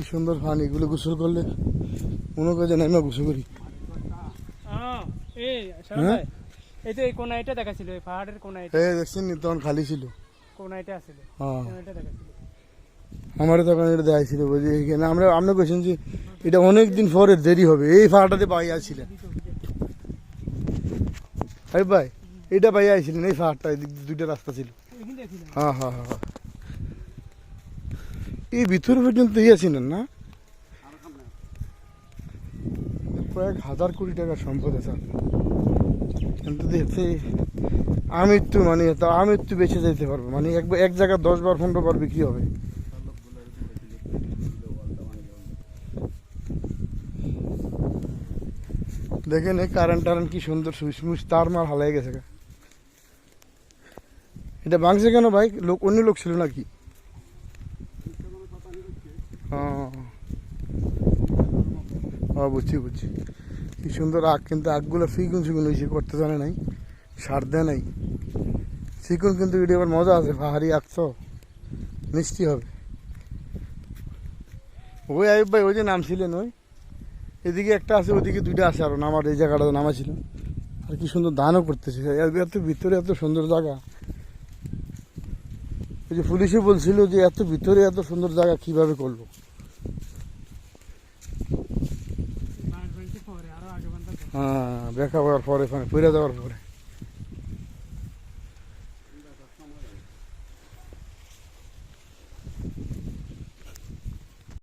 কি সুন্দর পানি এগুলো গোসল করলে মনে করে যেন না আমরা গোসল করি। এই হ্যাঁ? এই তো এই কোনা দেখাছিল এই পাহাড়ের কোনা এই দেখছেন তখন খালি ছিল। কোনা আছিল হ্যাঁ। দেখাছিল। আমার তখন এটা দেখাইছিল বুঝি এখানে আমরা আপনি বলছেন যে এটা অনেক দিন পরে দেরি হবে এই ফাটাতে পাই আসছিলেন। আরে ভাই এটা পাই এই দিয়ে দুইটা রাস্তা ছিল? হ্যাঁ হ্যাঁ হ্যাঁ হ্যাঁ। এই ভিতর পর্যন্ত ইয়েছিলেন না? কয়েক হাজার কোটি টাকার সম্পদ আছে। কিন্তু দেখতে আমৃত্যু মানে তো একটু বেঁচে যেতে পারব। মানে এক এক জায়গায় দশ বার, পনেরো বার বিক্রি হবে। দেখেন এই কারেন্ট টারেন্ট কি সুন্দর সুইচ মুচ তার মার হালাই গেছে। এটা ভাঙছে কেন ভাই? লোক অন্য লোক ছিল নাকি? বুঝছি বুঝছি। কি সুন্দর আগ কিন্তু আগগুলো ফিগুন সিগুন হয়েছে, করতে জানে নাই। সার দেয় নাই। সিকুন কিন্তু এটা আবার মজা আছে, পাহাড়ি তো। মিষ্টি হবে। ওই আইব ভাই, ওই যে নামছিলেন, ওই? এদিকে একটা আছে ওইদিকে দুইটা আছে আরও, নামার, এই জায়গাটা নামা ছিল আর কি সুন্দর দানও করতেছে। এত ভিতরে এত সুন্দর জায়গা। ওই যে পুলিশে বলছিল যে এত ভিতরে এত সুন্দর জায়গা কীভাবে করল? হ্যাঁ দেখা হওয়ার পরে পরে পড়ে যাওয়ার পরে।